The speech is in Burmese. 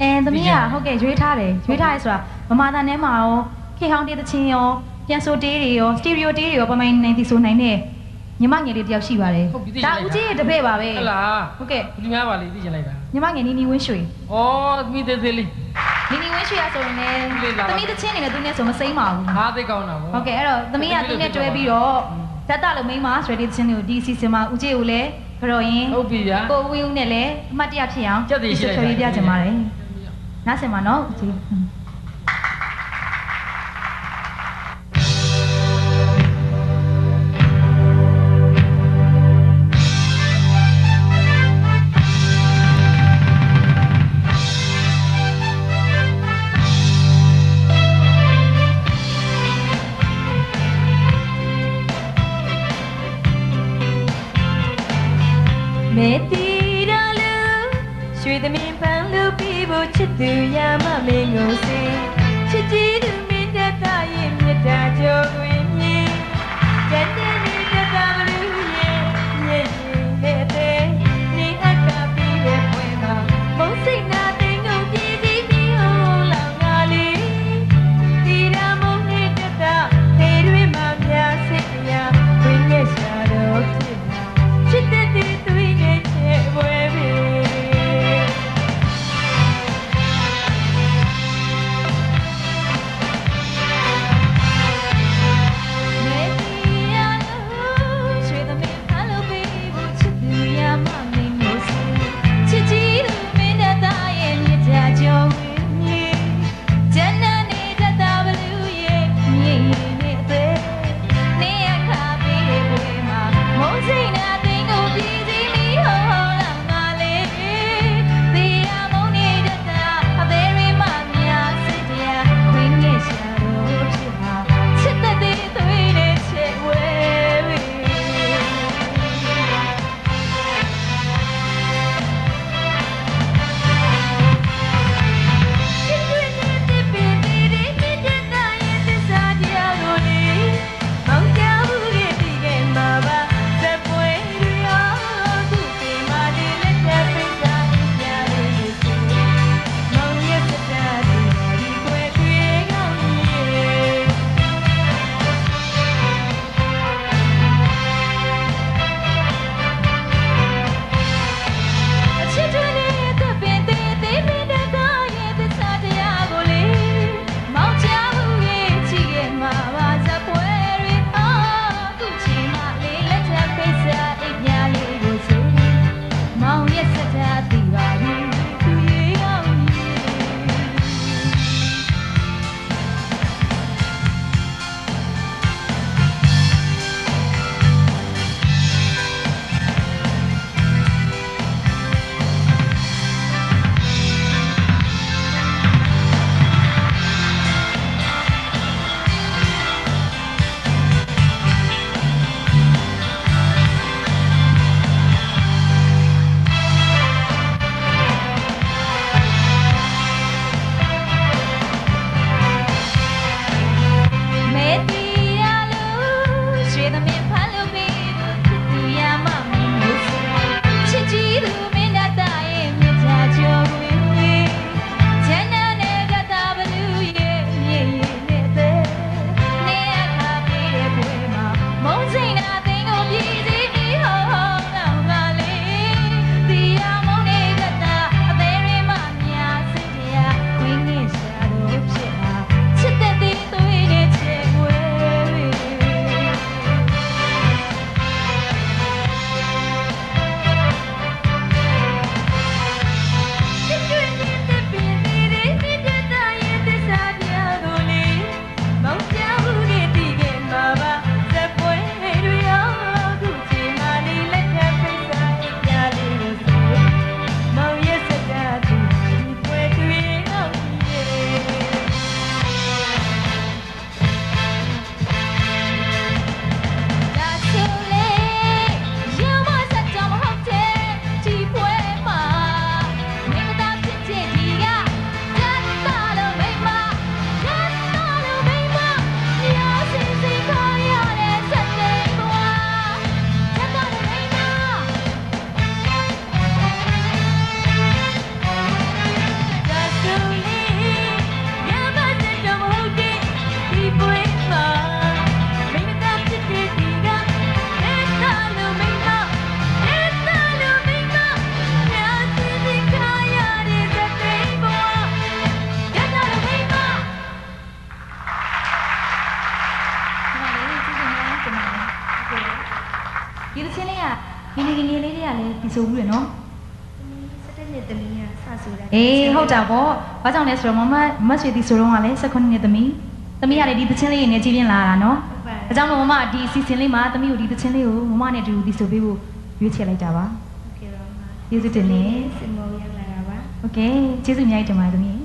အဲသမီးကဟုတ်ကဲ့ရွေးထားတယ်ရွေးထားရဲဆိုတာမမသားထဲမှာရောခေဟောင်းတေးသချင်းရောပြန်ဆိုတေးတွေရောစတီရီယိုတေးတွေရောပမိုင်းနိုင်တီဆိုနိုင်တဲ့ညီမငယ်လေးတစ်ယောက်ရှိပါတယ်ဟုတ်ပြီသိချင်ဒါလိုက်တာဦးကြီးရဲ့တပည့်ပါပဲဟုတ်လားဟုတ်ကဲ့ဒီများပါလေသိချင်လိုက်တာညီမငယ်နီနီဝင်းရွှေဩသမီးသေးသေးလေးနီနီဝင်းရွှေရဆိုရင်လည်းလေးလာပါသမီးသချင်းနေနဲ့သူနဲ့ဆိုမစိမ့်ပါဘူးဟာသိကောင်းတာဗောဟုတ်ကဲ့အဲ့တော့သမီးကသူနဲ့တွဲပြီးတော့ဓာတ်တလို့မိန်းမဆိုတဲ့သချင်းတွေကိုဒီအစီအစဉ်မှာဦးကြီးကိုလည်းကြော်ရင်ဟုတ်ပြီဗျာကိုဝင်းဦးနဲ့လည်းအမှတ်တရဖြစ်အောင်ကြက်တည်ရှိလိုက်တာဖြေပြချင်ပါတယ် နားဆင်ပါနော်ဦးကြီးမေတီရလူရွှေသမင်ပန်းလူပြီး ဖို့ချစ်သူရမမင်းကိုစေချစ်ကြည်သူမင်းတတရဲ့မြတ်တာကြောတွင်မြင် ငယ်ငယ်လေးတွေကလည်းဒီဆိုဘူးရနော် စတဲ့နှစ်သမီးကစဆိုတာ အေးဟုတ်တာပေါ့ဘာကြောင့်လဲဆိုတော့မမမဆွေဒီဆိုတော့ကလည်း16နှစ်သမီးသမီးကလည်းဒီသချင်းလေးနဲ့ကြီးပြင်းလာတာနော် ဟုတ်ပါ ဒါကြောင့်မို့မမဒီအစီအစဉ်လေးမှာသမီးကိုဒီသချင်းလေးကိုမမနဲ့တူဒီဆိုပေးဖို့ရွေးချယ်လိုက်တာပါ โอเคတော့မှာ ကျေးဇူးတင်နေ စင်မောရောက်လာတာပါ โอเคကျေးဇူးအများကြီးတင်ပါတယ်သမီး